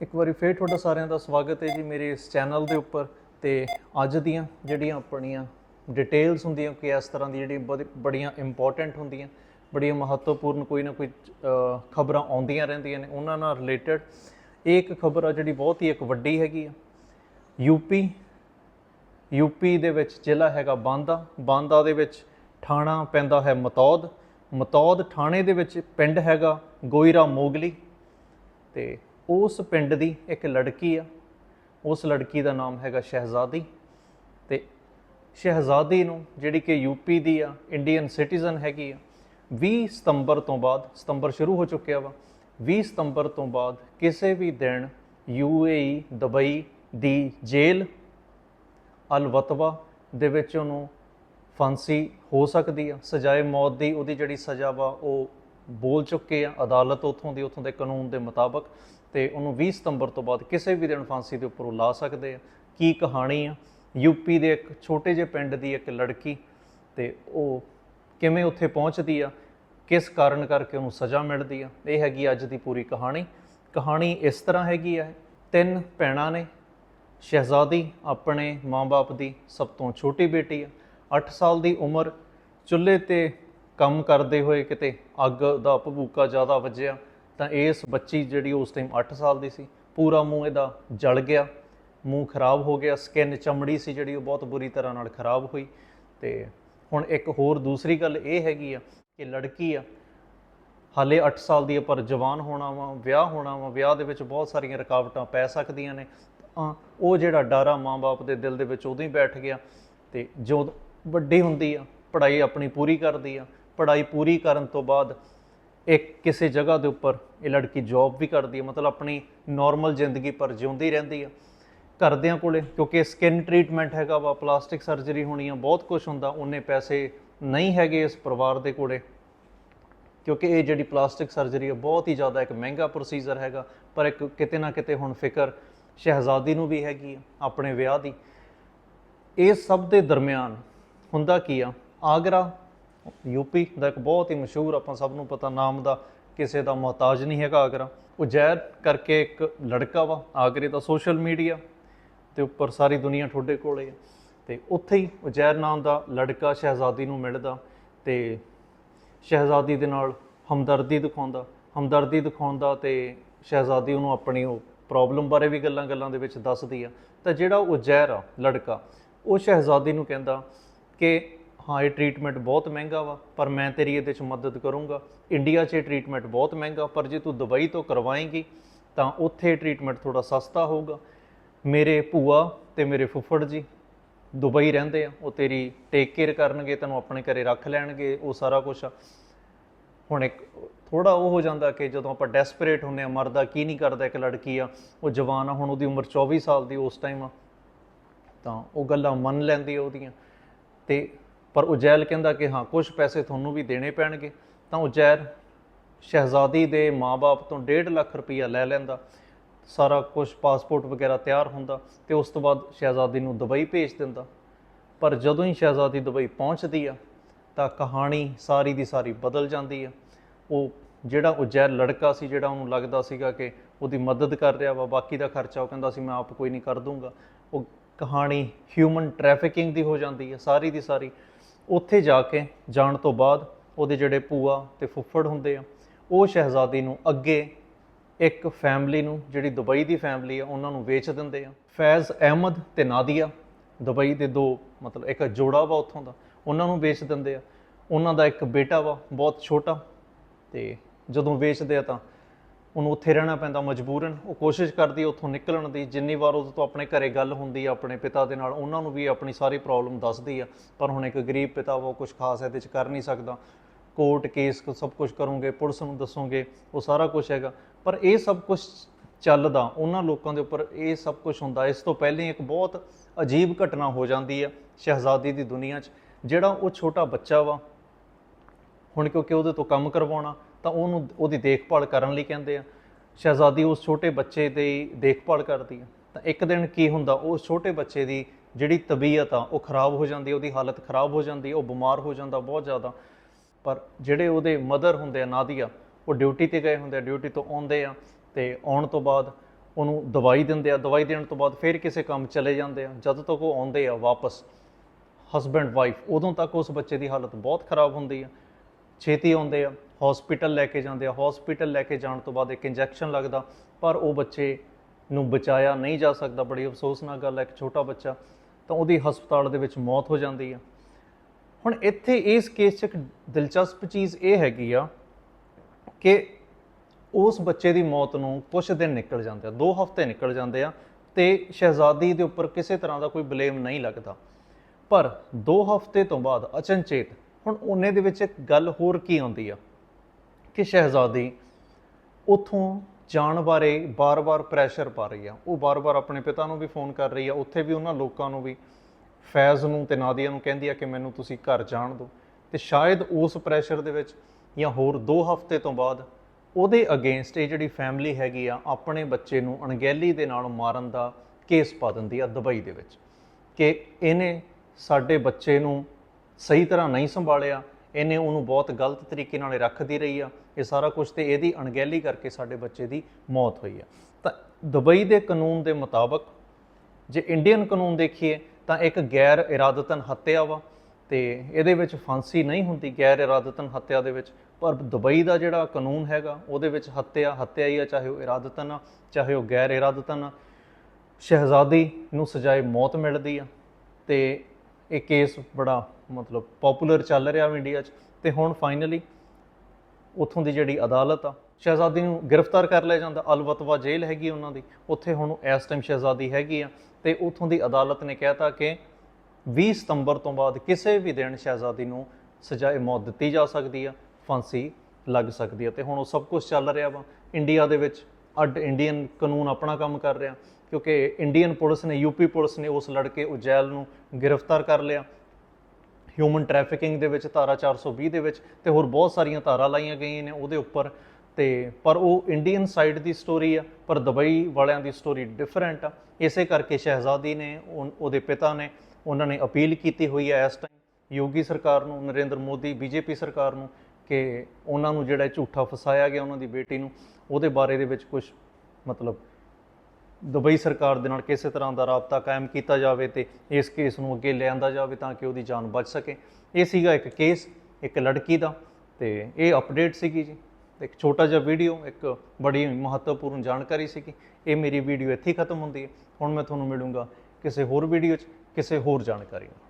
ਇੱਕ ਵਾਰੀ ਫੇਰ ਤੁਹਾਡਾ ਸਾਰਿਆਂ ਦਾ ਸਵਾਗਤ ਹੈ ਜੀ ਮੇਰੇ ਇਸ ਚੈਨਲ ਦੇ ਉੱਪਰ ਤੇ ਅੱਜ ਦੀਆਂ ਜਿਹੜੀਆਂ ਆਪਣੀਆਂ ਡਿਟੇਲਸ ਹੁੰਦੀਆਂ ਕਿ ਇਸ ਤਰ੍ਹਾਂ ਦੀ ਜਿਹੜੀ ਬੜੀਆਂ ਇੰਪੋਰਟੈਂਟ ਹੁੰਦੀਆਂ, ਬੜੀਆਂ ਮਹੱਤਵਪੂਰਨ ਕੋਈ ਨਾ ਕੋਈ ਖਬਰਾਂ ਆਉਂਦੀਆਂ ਰਹਿੰਦੀਆਂ ਨੇ, ਉਹਨਾਂ ਨਾਲ ਰਿਲੇਟਡ ਇਹ ਇੱਕ ਖਬਰ ਆ ਜਿਹੜੀ ਬਹੁਤ ਹੀ ਇੱਕ ਵੱਡੀ ਹੈਗੀ ਆ। ਯੂਪੀ ਯੂਪੀ ਦੇ ਵਿੱਚ ਜ਼ਿਲ੍ਹਾ ਹੈਗਾ ਬਾਂਦਾ ਬਾਂਦਾ ਦੇ ਵਿੱਚ ਥਾਣਾ ਪੈਂਦਾ ਹੈ ਮਤੌਦ ਮਤੌਦ ਥਾਣੇ ਦੇ ਵਿੱਚ ਪਿੰਡ ਹੈਗਾ ਗੋਇਰਾ ਮੋਗਲੀ ਤੇ ਉਸ ਪਿੰਡ ਦੀ ਇੱਕ ਲੜਕੀ ਆ। ਉਸ ਲੜਕੀ ਦਾ ਨਾਮ ਹੈਗਾ ਸ਼ਹਿਜ਼ਾਦੀ ਤੇ ਸ਼ਹਿਜ਼ਾਦੀ ਨੂੰ ਜਿਹੜੀ ਕਿ ਯੂਪੀ ਦੀ ਆ, ਇੰਡੀਅਨ ਸਿਟੀਜ਼ਨ ਹੈਗੀ ਆ 20 ਸਤੰਬਰ ਤੋਂ ਬਾਅਦ, ਸਤੰਬਰ ਸ਼ੁਰੂ ਹੋ ਚੁੱਕਿਆ ਵਾ 20 ਸਤੰਬਰ ਤੋਂ ਬਾਅਦ ਕਿਸੇ ਵੀ ਦਿਨ ਯੂਏਈ ਦੁਬਈ ਦੀ ਜੇਲ੍ਹ ਅਲਵਤਵਾ ਦੇ ਵਿੱਚ ਉਹਨੂੰ ਫਾਂਸੀ ਹੋ ਸਕਦੀ ਆ। ਸਜ਼ਾਏ ਮੌਤ ਦੀ ਉਹਦੀ ਜਿਹੜੀ ਸਜ਼ਾ ਵਾ, ਉਹ ਬੋਲ ਚੁੱਕੇ ਆ, ਅਦਾਲਤ ਉਥੋਂ ਦੀ, ਉਥੋਂ ਦੇ ਕਾਨੂੰਨ ਦੇ ਮੁਤਾਬਕ ਤੇ ਉਹਨੂੰ 20 ਸਤੰਬਰ ਤੋਂ ਬਾਅਦ ਕਿਸੇ ਵੀ ਦਿਨ ਫਾਂਸੀ ਦੇ ਉੱਪਰ ਲਾ ਸਕਦੇ ਆ। ਕੀ ਕਹਾਣੀ ਆ? ਯੂਪੀ ਦੇ ਇੱਕ ਛੋਟੇ ਜਿਹੇ ਪਿੰਡ ਦੀ ਇੱਕ ਲੜਕੀ ਤੇ ਉਹ ਕਿਵੇਂ ਉੱਥੇ ਪਹੁੰਚਦੀ ਆ? ਕਿਸ ਕਾਰਨ ਕਰਕੇ ਉਹਨੂੰ ਸਜ਼ਾ ਮਿਲਦੀ ਆ? ਇਹ ਹੈਗੀ ਅੱਜ ਦੀ ਪੂਰੀ ਕਹਾਣੀ। ਕਹਾਣੀ ਇਸ ਤਰ੍ਹਾਂ ਹੈਗੀ ਆ, ਤਿੰਨ ਭੈਣਾਂ ਨੇ, ਸ਼ਹਿਜ਼ਾਦੀ ਆਪਣੇ ਮਾਂ-ਬਾਪ ਦੀ ਸਭ ਤੋਂ ਛੋਟੀ ਬੇਟੀ ਆ 8 ਸਾਲ ਦੀ ਉਮਰ, ਚੁੱਲ੍ਹੇ ਤੇ ਕੰਮ ਕਰਦੇ ਹੋਏ ਕਿਤੇ ਅੱਗ ਦਾ ਭਬੂਕਾ ਜ਼ਿਆਦਾ ਵੱਜਿਆ, ਤਾਂ ਇਸ ਬੱਚੀ ਜਿਹੜੀ ਉਸ ਟਾਈਮ 8 ਸਾਲ ਦੀ ਸੀ, ਪੂਰਾ ਮੂੰਹ ਇਹਦਾ ਜਲ ਗਿਆ, ਮੂੰਹ ਖਰਾਬ ਹੋ ਗਿਆ ਸਕਿਨ ਚਮੜੀ ਸੀ ਜਿਹੜੀ ਉਹ ਬਹੁਤ ਬੁਰੀ ਤਰ੍ਹਾਂ ਨਾਲ ਖਰਾਬ ਹੋਈ। ਤੇ ਹੁਣ ਇੱਕ ਹੋਰ ਦੂਸਰੀ ਗੱਲ ਇਹ ਹੈਗੀ ਆ ਕਿ ਲੜਕੀ ਆ, ਹਾਲੇ 8 ਸਾਲ ਦੀ ਹੈ ਪਰ ਜਵਾਨ ਹੋਣਾ ਵਾ, ਵਿਆਹ ਹੋਣਾ ਵਾ, ਵਿਆਹ ਦੇ ਵਿੱਚ ਬਹੁਤ ਸਾਰੀਆਂ ਰੁਕਾਵਟਾਂ ਪੈ ਸਕਦੀਆਂ ਨੇ। ਤਾਂ ਉਹ ਜਿਹੜਾ ਡਰ ਆ ਮਾਂ-ਬਾਪ ਦੇ ਦਿਲ ਦੇ ਵਿੱਚ ਉਦੋਂ ਹੀ ਬੈਠ ਗਿਆ ਤੇ ਜੋ ਵੱਡੀ ਹੁੰਦੀ ਆ, ਪੜ੍ਹਾਈ ਆਪਣੀ ਪੂਰੀ ਕਰਦੀ ਆ ਪੜ੍ਹਾਈ ਪੂਰੀ ਕਰਨ ਤੋਂ ਬਾਅਦ ਇੱਕ ਕਿਸੇ ਜਗ੍ਹਾ ਦੇ ਉੱਪਰ ਇਹ ਲੜਕੀ ਜੌਬ ਵੀ ਕਰਦੀ ਆ ਮਤਲਬ ਆਪਣੀ ਨਾਰਮਲ ਜ਼ਿੰਦਗੀ ਪਰ ਜਿਉਂਦੀ ਰਹਿੰਦੀ ਆ ਘਰਦਿਆਂ ਕੋਲੇ, ਕਿਉਂਕਿ ਸਕਿਨ ਟ੍ਰੀਟਮੈਂਟ ਹੈਗਾ ਵਾ ਪਲਾਸਟਿਕ ਸਰਜਰੀ ਹੋਣੀ ਆ, ਬਹੁਤ ਕੁਝ ਹੁੰਦਾ ਉਹਨੇ ਪੈਸੇ ਨਹੀਂ ਹੈਗੇ ਇਸ ਪਰਿਵਾਰ ਦੇ ਕੋਲੇ। ਕਿਉਂਕਿ ਇਹ ਜਿਹੜੀ ਪਲਾਸਟਿਕ ਸਰਜਰੀ ਹੈ ਬਹੁਤ ਹੀ ਜ਼ਿਆਦਾ ਇੱਕ ਮਹਿੰਗਾ ਪ੍ਰੋਸੀਜਰ ਹੈਗਾ, ਪਰ ਇੱਕ ਕਿਤੇ ਨਾ ਕਿਤੇ ਹੁਣ ਫਿਕਰ ਸ਼ਹਿਜ਼ਾਦੀ ਨੂੰ ਵੀ ਹੈਗੀ ਆ, ਆਪਣੇ ਵਿਆਹ ਦੀ। ਇਹ ਸਭ ਦੇ ਦਰਮਿਆਨ ਹੁੰਦਾ ਕੀ ਆ, ਆਗਰਾ ਯੂਪੀ ਦਾ ਇੱਕ ਬਹੁਤ ਹੀ ਮਸ਼ਹੂਰ, ਆਪਾਂ ਸਭ ਨੂੰ ਪਤਾ ਨਾਮ ਦਾ, ਕਿਸੇ ਦਾ ਮੁਹਤਾਜ ਨਹੀਂ ਹੈਗਾ ਆਗਰਾ। ਉਜੈਰ ਕਰਕੇ ਇੱਕ ਲੜਕਾ ਵਾ, ਆਗਰੇ ਦਾ ਸੋਸ਼ਲ ਮੀਡੀਆ ਤੇ ਉੱਪਰ ਸਾਰੀ ਦੁਨੀਆ ਤੁਹਾਡੇ ਕੋਲੇ ਆ। ਤੇ ਉੱਥੇ ਹੀ ਉਜੈਰ ਨਾਮ ਦਾ ਲੜਕਾ ਸ਼ਹਿਜ਼ਾਦੀ ਨੂੰ ਮਿਲਦਾ ਤੇ ਸ਼ਹਿਜ਼ਾਦੀ ਦੇ ਨਾਲ ਹਮਦਰਦੀ ਦਿਖਾਉਂਦਾ। ਹਮਦਰਦੀ ਦਿਖਾਉਂਦਾ ਤੇ ਸ਼ਹਿਜ਼ਾਦੀ ਉਹਨੂੰ ਆਪਣੀ ਉਹ ਪ੍ਰੋਬਲਮ ਬਾਰੇ ਵੀ ਗੱਲਾਂ-ਗੱਲਾਂ ਦੇ ਵਿੱਚ ਦੱਸਦੀ ਆ। ਤਾਂ ਜਿਹੜਾ ਉਜੈਰ ਆ, ਲੜਕਾ, ਉਹ ਸ਼ਹਿਜ਼ਾਦੀ ਨੂੰ ਕਹਿੰਦਾ ਕਿ ਹਾਂ, ਇਹ ਟ੍ਰੀਟਮੈਂਟ ਬਹੁਤ ਮਹਿੰਗਾ ਵਾ, ਪਰ ਮੈਂ ਤੇਰੀ ਇਹਦੇ 'ਚ ਮਦਦ ਕਰੂੰਗਾ। ਇੰਡੀਆ 'ਚ ਇਹ ਟ੍ਰੀਟਮੈਂਟ ਬਹੁਤ ਮਹਿੰਗਾ, ਪਰ ਜੇ ਤੂੰ ਦੁਬਈ ਤੋਂ ਕਰਵਾਏਂਗੀ, ਤਾਂ ਉੱਥੇ ਟ੍ਰੀਟਮੈਂਟ ਥੋੜਾ ਸਸਤਾ ਹੋਊਗਾ। ਮੇਰੇ ਭੂਆ ਤੇ ਮੇਰੇ ਫੁੱਫੜ ਜੀ ਦੁਬਈ ਰਹਿੰਦੇ ਆ, ਉਹ ਤੇਰੀ ਟੇਕ ਕੇਅਰ ਕਰਨਗੇ, ਤੈਨੂੰ ਆਪਣੇ ਘਰੇ ਰੱਖ ਲੈਣਗੇ, ਉਹ ਸਾਰਾ ਕੁਝ ਹੁਣ ਇੱਕ ਥੋੜਾ ਉਹ ਹੋ ਜਾਂਦਾ ਕਿ ਜਦੋਂ ਆਪਾਂ ਡੈਸਪਰੇਟ ਹੁੰਨੇ ਆ, ਮਰਦਾ ਕੀ ਨਹੀਂ ਕਰਦਾ ਇੱਕ ਲੜਕੀ ਆ, ਉਹ ਜਵਾਨ ਆ, ਹੁਣ ਉਹਦੀ ਉਮਰ 24 ਸਾਲ ਦੀ ਉਸ ਟਾਈਮ ਆ, ਤਾਂ ਉਹ ਗੱਲਾਂ ਮੰਨ ਲੈਂਦੀ ਆ ਉਹਦੀਆਂ। ਤੇ ਪਰ ਉਜੈਲ ਕਹਿੰਦਾ ਕਿ ਹਾਂ ਕੁਝ ਪੈਸੇ ਤੁਹਾਨੂੰ ਵੀ ਦੇਣੇ ਪੈਣਗੇ। ਤਾਂ ਉਜੈਰ ਸ਼ਹਿਜ਼ਾਦੀ ਦੇ ਮਾਪੇ ਤੋਂ 1.5 ਲੱਖ ਰੁਪਈਆ ਲੈ ਲੈਂਦਾ। ਸਾਰਾ ਕੁਝ ਪਾਸਪੋਰਟ ਵਗੈਰਾ ਤਿਆਰ ਹੁੰਦਾ ਤੇ ਉਸ ਤੋਂ ਬਾਅਦ ਸ਼ਹਿਜ਼ਾਦੀ ਨੂੰ ਦੁਬਈ ਭੇਜ ਦਿੰਦਾ। ਪਰ ਜਦੋਂ ਹੀ ਸ਼ਹਿਜ਼ਾਦੀ ਦੁਬਈ ਪਹੁੰਚਦੀ ਆ, ਤਾਂ ਕਹਾਣੀ ਸਾਰੀ ਦੀ ਸਾਰੀ ਬਦਲ ਜਾਂਦੀ ਆ। ਉਹ ਜਿਹੜਾ ਉਜੈਰ ਲੜਕਾ ਸੀ, ਜਿਹੜਾ ਉਹਨੂੰ ਲੱਗਦਾ ਸੀਗਾ ਕਿ ਉਹਦੀ ਮਦਦ ਕਰ ਰਿਹਾ ਵਾ, ਬਾਕੀ ਦਾ ਖਰਚਾ ਉਹ ਕਹਿੰਦਾ ਸੀ, ਮੈਂ ਆਪ ਕੋਈ ਨਹੀਂ ਕਰ ਦੂੰਗਾ। ਉਹ ਕਹਾਣੀ ਹਿਊਮਨ ਟ੍ਰੈਫਿਕਿੰਗ ਦੀ ਹੋ ਜਾਂਦੀ ਹੈ ਸਾਰੀ ਦੀ ਸਾਰੀ। ਉੱਥੇ ਜਾ ਕੇ ਜਾਣ ਤੋਂ ਬਾਅਦ ਉਹਦੇ ਜਿਹੜੇ ਭੂਆ ਤੇ ਫੁੱਫੜ ਹੁੰਦੇ ਆ, ਉਹ ਸ਼ਹਿਜ਼ਾਦੀ ਨੂੰ ਅੱਗੇ ਇੱਕ ਫੈਮਿਲੀ ਨੂੰ, ਜਿਹੜੀ ਦੁਬਈ ਦੀ ਫੈਮਿਲੀ ਆ, ਉਹਨਾਂ ਨੂੰ ਵੇਚ ਦਿੰਦੇ ਆ। ਫੈਜ਼ ਅਹਿਮਦ ਤੇ ਨਾਦੀਆ, ਦੁਬਈ ਦੇ ਦੋ ਮਤਲਬ ਇੱਕ ਜੋੜਾ ਵਾ ਉੱਥੋਂ ਦਾ, ਉਹਨਾਂ ਨੂੰ ਵੇਚ ਦਿੰਦੇ ਆ। ਉਹਨਾਂ ਦਾ ਇੱਕ ਬੇਟਾ ਵਾ, ਬਹੁਤ ਛੋਟਾ, ਤੇ ਜਦੋਂ ਵੇਚਦੇ ਆ ਤਾਂ ਉਹਨੂੰ ਉੱਥੇ ਰਹਿਣਾ ਪੈਂਦਾ ਮਜਬੂਰਨ। ਉਹ ਕੋਸ਼ਿਸ਼ ਕਰਦੀ ਹੈ ਉੱਥੋਂ ਨਿਕਲਣ ਦੀ। ਜਿੰਨੀ ਵਾਰ ਉਹਦੇ ਤੋਂ ਆਪਣੇ ਘਰੇ ਗੱਲ ਹੁੰਦੀ ਆ, ਆਪਣੇ ਪਿਤਾ ਦੇ ਨਾਲ, ਉਹਨਾਂ ਨੂੰ ਵੀ ਆਪਣੀ ਸਾਰੀ ਪ੍ਰੋਬਲਮ ਦੱਸਦੀ ਆ। ਪਰ ਹੁਣ ਇੱਕ ਗਰੀਬ ਪਿਤਾ ਵਾ, ਉਹ ਕੁਝ ਖਾਸ ਇਹਦੇ ਚ ਕਰ ਨਹੀਂ ਸਕਦਾ। ਕੋਰਟ ਕੇਸ ਸਭ ਕੁਝ ਕਰੋਗੇ, ਪੁਲਿਸ ਨੂੰ ਦੱਸੋਗੇ, ਉਹ ਸਾਰਾ ਕੁਝ ਹੈਗਾ। ਪਰ ਇਹ ਸਭ ਕੁਝ ਚੱਲਦਾ, ਉਹਨਾਂ ਲੋਕਾਂ ਦੇ ਉੱਪਰ ਇਹ ਸਭ ਕੁਝ ਹੁੰਦਾ। ਇਸ ਤੋਂ ਪਹਿਲੇ ਇੱਕ ਬਹੁਤ ਅਜੀਬ ਘਟਨਾ ਹੋ ਜਾਂਦੀ ਹੈ ਸ਼ਹਿਜ਼ਾਦੀ ਦੀ ਦੁਨੀਆ 'ਚ, ਜਿਹੜਾ ਉਹ ਛੋਟਾ ਬੱਚਾ ਵਾ, ਹੁਣ ਕਿਉਂਕਿ ਉਹਦੇ ਤੋਂ ਕੰਮ ਕਰਵਾਉਣਾ ਤਾਂ ਉਹਨੂੰ ਉਹਦੀ ਦੇਖਭਾਲ ਕਰਨ ਲਈ ਕਹਿੰਦੇ ਆ। ਸ਼ਹਿਜ਼ਾਦੀ ਉਸ ਛੋਟੇ ਬੱਚੇ ਦੀ ਦੇਖਭਾਲ ਕਰਦੀ ਆ। ਤਾਂ ਇੱਕ ਦਿਨ ਕੀ ਹੁੰਦਾ, ਉਸ ਛੋਟੇ ਬੱਚੇ ਦੀ ਜਿਹੜੀ ਤਬੀਅਤ ਆ, ਉਹ ਖਰਾਬ ਹੋ ਜਾਂਦੀ, ਉਹਦੀ ਹਾਲਤ ਖਰਾਬ ਹੋ ਜਾਂਦੀ, ਉਹ ਬਿਮਾਰ ਹੋ ਜਾਂਦਾ ਬਹੁਤ ਜ਼ਿਆਦਾ। ਪਰ ਜਿਹੜੇ ਉਹਦੇ ਮਦਰ ਹੁੰਦੇ ਆ, ਨਾਦੀਆ, ਉਹ ਡਿਊਟੀ ਤੇ ਗਏ ਹੁੰਦੇ ਆ, ਡਿਊਟੀ ਤੋਂ ਆਉਂਦੇ ਆ ਤੇ ਆਉਣ ਤੋਂ ਬਾਅਦ ਉਹਨੂੰ ਦਵਾਈ ਦਿੰਦੇ ਆ। ਦਵਾਈ ਦੇਣ ਤੋਂ ਬਾਅਦ ਫਿਰ ਕਿਸੇ ਕੰਮ ਚਲੇ ਜਾਂਦੇ ਆ। ਜਦੋਂ ਤੱਕ ਉਹ ਆਉਂਦੇ ਆ ਵਾਪਸ ਹਸਬੈਂਡ ਵਾਈਫ ਉਦੋਂ ਤੱਕ ਉਸ ਬੱਚੇ ਦੀ ਹਾਲਤ ਬਹੁਤ ਖਰਾਬ ਹੁੰਦੀ ਆ। ਛੇਤੀ ਆਉਂਦੇ ਆ। ਹਸਪੀਟਲ ਲੈ ਕੇ ਜਾਂਦੇ ਆ। ਹਸਪੀਟਲ ਲੈ ਕੇ ਜਾਣ ਤੋਂ ਬਾਅਦ ਇੱਕ ਇੰਜੈਕਸ਼ਨ ਲੱਗਦਾ, ਪਰ ਉਹ ਬੱਚੇ ਨੂੰ ਬਚਾਇਆ ਨਹੀਂ ਜਾ ਸਕਦਾ। ਬੜੀ ਅਫਸੋਸਨਾਕ ਗੱਲ ਹੈ ਇੱਕ ਛੋਟਾ ਬੱਚਾ, ਤਾਂ ਉਹਦੀ ਹਸਪਤਾਲ ਦੇ ਵਿੱਚ ਮੌਤ ਹੋ ਜਾਂਦੀ ਆ ਹੁਣ ਇੱਥੇ ਇਸ ਕੇਸ 'ਚ ਇੱਕ ਦਿਲਚਸਪ ਚੀਜ਼ ਇਹ ਹੈਗੀ ਆ ਕਿ ਉਸ ਬੱਚੇ ਦੀ ਮੌਤ ਨੂੰ ਕੁਝ ਦਿਨ ਨਿਕਲ ਜਾਂਦੇ ਆ 2 ਹਫ਼ਤੇ ਨਿਕਲ ਜਾਂਦੇ ਆ, ਤੇ ਸ਼ਹਿਜ਼ਾਦੀ ਦੇ ਉੱਪਰ ਕਿਸੇ ਤਰ੍ਹਾਂ ਦਾ ਕੋਈ ਬਲੇਮ ਨਹੀਂ ਲੱਗਦਾ। ਪਰ 2 ਹਫ਼ਤੇ ਤੋਂ ਬਾਅਦ ਅਚਨਚੇਤ, ਹੁਣ ਉਹਨੇ ਦੇ ਵਿੱਚ ਇੱਕ ਗੱਲ ਹੋਰ ਕੀ ਆਉਂਦੀ ਆ? ਕਿ ਸ਼ਹਿਜ਼ਾਦੀ ਉਥੋਂ ਜਾਣ ਬਾਰੇ ਬਾਰ-ਬਾਰ ਪ੍ਰੈਸ਼ਰ ਪਾ ਰਹੀ ਆ। ਉਹ ਬਾਰ-ਬਾਰ ਆਪਣੇ ਪਿਤਾ ਨੂੰ ਵੀ ਫੋਨ ਕਰ ਰਹੀ ਆ। ਉੱਥੇ ਵੀ ਉਹਨਾਂ ਲੋਕਾਂ ਨੂੰ ਵੀ ਫੈਜ਼ ਨੂੰ ਤੇ ਨਾਦੀਆ ਨੂੰ ਕਹਿੰਦੀ ਆ ਕਿ ਮੈਨੂੰ ਤੁਸੀਂ ਘਰ ਜਾਣ ਦਿਓ। ਤੇ ਸ਼ਾਇਦ ਉਸ ਪ੍ਰੈਸ਼ਰ ਦੇ ਵਿੱਚ ਜਾਂ ਹੋਰ 2 ਹਫ਼ਤੇ ਤੋਂ ਬਾਅਦ ਉਹਦੇ ਅਗੇਂਸਟ ਇਹ ਜਿਹੜੀ ਫੈਮਿਲੀ ਹੈਗੀ ਆ, ਆਪਣੇ ਬੱਚੇ ਨੂੰ ਅਣਗਹਿਲੀ ਦੇ ਨਾਲ ਮਾਰਨ ਦਾ ਕੇਸ ਪਾ ਦਿੰਦੀ ਆ ਦੁਬਈ ਦੇ ਵਿੱਚ। ਕਿ ਇਹਨੇ ਸਾਡੇ ਬੱਚੇ ਨੂੰ ਸਹੀ ਤਰ੍ਹਾਂ ਨਹੀਂ ਸੰਭਾਲਿਆ ਇਹਨੇ ਉਹਨੂੰ ਬਹੁਤ ਗਲਤ ਤਰੀਕੇ ਨਾਲ ਰੱਖਦੀ ਰਹੀ ਆ। ਇਹ ਸਾਰਾ ਕੁਝ ਤੇ ਇਹਦੀ ਅਣਗਹਿਲੀ ਕਰਕੇ ਸਾਡੇ ਬੱਚੇ ਦੀ ਮੌਤ ਹੋਈ ਆ। ਤਾਂ ਦੁਬਈ ਦੇ ਕਾਨੂੰਨ ਦੇ ਮੁਤਾਬਕ ਜੇ ਇੰਡੀਅਨ ਕਾਨੂੰਨ ਦੇਖੀਏ ਤਾਂ ਇੱਕ ਗੈਰ ਇਰਾਦਤਨ ਹੱਤਿਆ ਵਾ ਤੇ ਇਹਦੇ ਵਿੱਚ ਫਾਂਸੀ ਨਹੀਂ ਹੁੰਦੀ ਗੈਰ ਇਰਾਦਤਨ ਹੱਤਿਆ ਦੇ ਵਿੱਚ। ਪਰ ਦੁਬਈ ਦਾ ਜਿਹੜਾ ਕਾਨੂੰਨ ਹੈਗਾ, ਉਹਦੇ ਵਿੱਚ ਹੱਤਿਆ ਹੱਤਿਆ ਹੀ ਆ, ਚਾਹੇ ਉਹ ਇਰਾਦਤਨ ਆ, ਚਾਹੇ ਉਹ ਗੈਰ ਇਰਾਦਤਨ ਆ। ਸ਼ਹਿਜ਼ਾਦੀ ਨੂੰ ਸਜ਼ਾਏ ਮੌਤ ਮਿਲਦੀ ਆ ਤੇ ਇਹ ਕੇਸ ਬੜਾ ਮਤਲਬ ਪਪੂਲਰ ਚੱਲ ਰਿਹਾ ਵਾ ਇੰਡੀਆ 'ਚ ਤੇ ਹੁਣ ਫਾਈਨਲੀ ਉੱਥੋਂ ਦੀ ਜਿਹੜੀ ਅਦਾਲਤ ਆ, ਸ਼ਹਿਜ਼ਾਦੀ ਨੂੰ ਗ੍ਰਿਫਤਾਰ ਕਰ ਲਿਆ ਜਾਂਦਾ, ਅਲਵਤਵਾ ਜੇਲ੍ਹ ਹੈਗੀ ਉਹਨਾਂ ਦੀ, ਉੱਥੇ ਹੁਣ ਇਸ ਟਾਈਮ ਸ਼ਹਿਜ਼ਾਦੀ ਹੈਗੀ ਆ ਤੇ ਉੱਥੋਂ ਦੀ ਅਦਾਲਤ ਨੇ ਕਹਿਤਾ ਕਿ 20 ਸਤੰਬਰ ਤੋਂ ਬਾਅਦ ਕਿਸੇ ਵੀ ਦਿਨ ਸ਼ਹਿਜ਼ਾਦੀ ਨੂੰ ਸਜ਼ਾਏ ਮੌਤ ਦਿੱਤੀ ਜਾ ਸਕਦੀ ਆ, ਫਾਂਸੀ ਲੱਗ ਸਕਦੀ ਆ ਤੇ ਹੁਣ ਉਹ ਸਭ ਕੁਝ ਚੱਲ ਰਿਹਾ ਵਾ ਇੰਡੀਆ ਦੇ ਵਿੱਚ ਅੱਡ ਇੰਡੀਅਨ ਕਾਨੂੰਨ ਆਪਣਾ ਕੰਮ ਕਰ ਰਿਹਾ ਕਿਉਂਕਿ ਇੰਡੀਅਨ ਪੁਲਿਸ ਨੇ ਯੂਪੀ ਪੁਲਿਸ ਨੇ ਉਸ ਲੜਕੇ ਉਜੈਲ ਨੂੰ ਗ੍ਰਿਫਤਾਰ ਕਰ ਲਿਆ। ਹਿਊਮਨ ਟ੍ਰੈਫਿਕਿੰਗ ਦੇ ਵਿੱਚ, ਧਾਰਾ 420 ਦੇ ਵਿੱਚ ਤੇ ਹੋਰ ਬਹੁਤ ਸਾਰੀਆਂ ਧਾਰਾ ਲਾਈਆਂ ਗਈਆਂ ਨੇ ਉਹਦੇ ਉੱਪਰ। ਤੇ ਪਰ ਉਹ ਇੰਡੀਅਨ ਸਾਈਡ ਦੀ ਸਟੋਰੀ ਆ, ਪਰ ਦੁਬਈ ਵਾਲਿਆਂ ਦੀ ਸਟੋਰੀ ਡਿਫਰੈਂਟ ਆ। ਇਸੇ ਕਰਕੇ ਸ਼ਹਿਜ਼ਾਦੀ ਨੇ, ਉਹ- ਉਹਦੇ ਪਿਤਾ ਨੇ, ਉਹਨਾਂ ਨੇ ਅਪੀਲ ਕੀਤੀ ਹੋਈ ਹੈ ਇਸ ਟਾਈਮ ਯੋਗੀ ਸਰਕਾਰ ਨੂੰ, ਨਰਿੰਦਰ ਮੋਦੀ, ਬੀਜੇਪੀ ਸਰਕਾਰ ਨੂੰ ਕਿ ਉਹਨਾਂ ਨੂੰ ਜਿਹੜਾ ਝੂਠਾ ਫਸਾਇਆ ਗਿਆ ਉਹਨਾਂ ਦੀ ਬੇਟੀ ਨੂੰ, ਉਹਦੇ ਬਾਰੇ ਦੇ ਵਿੱਚ ਕੁਝ ਮਤਲਬ ਦੁਬਈ ਸਰਕਾਰ ਦੇ ਨਾਲ ਕਿਸੇ ਤਰ੍ਹਾਂ ਦਾ ਰਾਬਤਾ ਕਾਇਮ ਕੀਤਾ ਜਾਵੇ ਤੇ ਇਸ ਕੇਸ ਨੂੰ ਅੱਗੇ ਲਿਆਂਦਾ ਜਾਵੇ ਤਾਂ ਕਿ ਉਹਦੀ ਜਾਨ ਬਚ ਸਕੇ। ਇਹ ਸੀਗਾ ਇੱਕ ਕੇਸ, ਇੱਕ ਲੜਕੀ ਦਾ ਤੇ ਇਹ ਅਪਡੇਟ ਸੀਗੀ ਜੀ। ਇੱਕ ਛੋਟਾ ਜਿਹਾ ਵੀਡੀਓ, ਇੱਕ ਬੜੀ ਮਹੱਤਵਪੂਰਨ ਜਾਣਕਾਰੀ ਸੀਗੀ। ਇਹ ਮੇਰੀ ਵੀਡੀਓ ਇੱਥੇ ਖਤਮ ਹੁੰਦੀ ਹੈ। ਹੁਣ ਮੈਂ ਤੁਹਾਨੂੰ ਮਿਲੂੰਗਾ ਕਿਸੇ ਹੋਰ ਵੀਡੀਓ 'ਚ, ਕਿਸੇ ਹੋਰ ਜਾਣਕਾਰੀ ਨਾਲ।